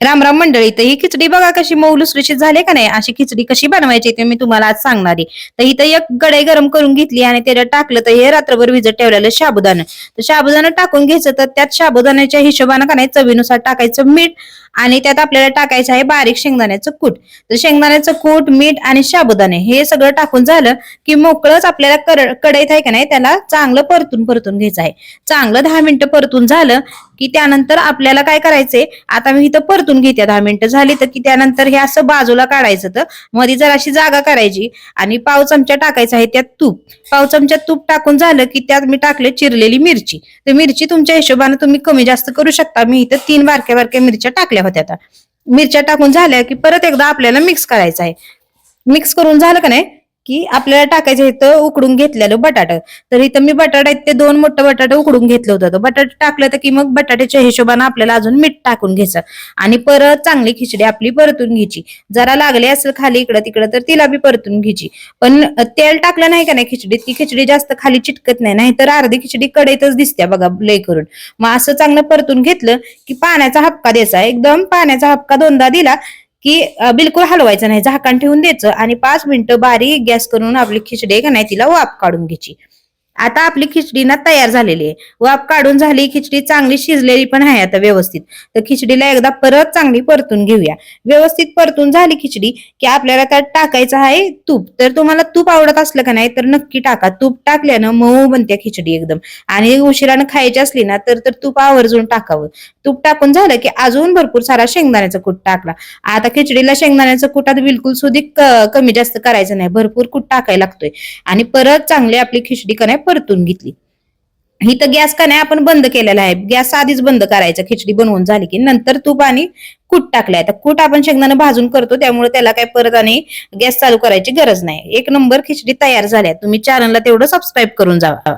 रामराम मंडळी तर ही खिचडी बघा कशी मऊ लुसलुशीत झाली का नाही? अशी खिचडी कशी बनवायची ते मी तुम्हाला आज सांगणार आहे. तर इथं एक कढई गरम करून घेतली आणि त्याला टाकलं तर हे रात्रभर विजत ठेवलेलं शाबुदाणं. तर शाबुदाणं टाकून घ्यायचं तर त्यात शाबुदाण्याच्या हिशोबानं का नाही चवीनुसार टाकायचं मीठ आणि त्यात आपल्याला टाकायचं आहे बारीक शेंगदाण्याचं कूट. तर शेंगदाण्याचं कूट मीठ आणि शाबुदाणे हे सगळं टाकून झालं की मोकळंच आपल्याला कर- कढईत आहे का नाही त्याला चांगलं परतून परतून घ्यायचं आहे. चांगलं दहा मिनिटं परतून झालं की त्यानंतर आपल्याला काय करायचंय आता मी इथं परतून घेते दहा मिनिटं झाली तर की त्यानंतर हे असं बाजूला काढायचं तर मध्ये जराशी जागा करायची आणि पाव चमचा टाकायचा आहे त्यात तूप. पाव चमचा तूप टाकून झालं की त्यात मी टाकले चिरलेली मिरची. तर मिरची तुमच्या हिशोबाने तुम्ही कमी जास्त करू शकता. मी इथं तीन बारक्या बारक्या मिरच्या टाकल्या होत्या आता. मिरच्या टाकून झाल्या की परत एकदा आपल्याला मिक्स करायचं आहे. मिक्स करून झालं का नाही? की आपल्याला टाकायचं इथं उकडून घेतलेलं बटाटा. तर इथं मी बटाटा ते दोन मोठं बटाटा उकडून घेतलं होतं. बटाटा टाकलं तर की मग बटाट्याच्या हिशोबाने आपल्याला अजून मीठ टाकून घ्यायचं. आणि परत चांगली खिचडी आपली परतून घ्यायची. जरा लागली असेल खाली इकडं तिकडं तर तिला बी परतून घ्यायची. पण तेल टाकलं नाही का नाही खिचडीत? ती खिचडी जास्त खाली चिटकत नाही. नाहीतर अर्धी खिचडी कडेतच दिसते बघा लय करून. मग असं चांगलं परतून घेतलं की पाण्याचा हपका द्यायचा. एकदम पाण्याचा हपका दोनदा दिला की बिलकुल हलवायचं नाही. झाकण ठेवून द्यायचं आणि पाच मिनिटं बारीक गॅस करून आपली खिचडी का नाही तिला वाफ काढून घ्यायची. आता आपली खिचडी ना तयार झालेली आहे. वाफ काढून झाली खिचडी चांगली शिजलेली पण आहे आता व्यवस्थित. तर खिचडीला एकदा परत चांगली परतून घेऊया. व्यवस्थित परतून झाली खिचडी की आपल्याला त्यात टाकायचं आहे तूप. तर तुम्हाला तूप आवडत असलं का नाही तर नक्की टाका. तूप टाकल्यानं मऊ बनते खिचडी एकदम. आणि उशिरानं खायची असली ना तर तर तूप आवर्जून टाकावं. तूप टाकून झालं की अजून भरपूर सारा शेंगदाण्याचा कूट टाकला. आता खिचडीला शेंगदाण्याचं कुटात बिलकुल सुधी कमी जास्त करायचं नाही. भरपूर कूट टाकायला लागतोय. आणि परत चांगली आपली खिचडी का नाही परतून घेतली. इथं गॅस का नाही आपण बंद केलेला आहे. गॅस आधीच बंद करायचा खिचडी बनवून झाली की नंतर तूप आणि कूट टाकलाय. तर कूट आपण शेंगदाणा भाजून करतो त्यामुळे त्याला काय परत आणि गॅस चालू करायची गरज नाही. एक नंबर खिचडी तयार झाल्या तुम्ही चॅनलला तेवढं सबस्क्राईब करून जावा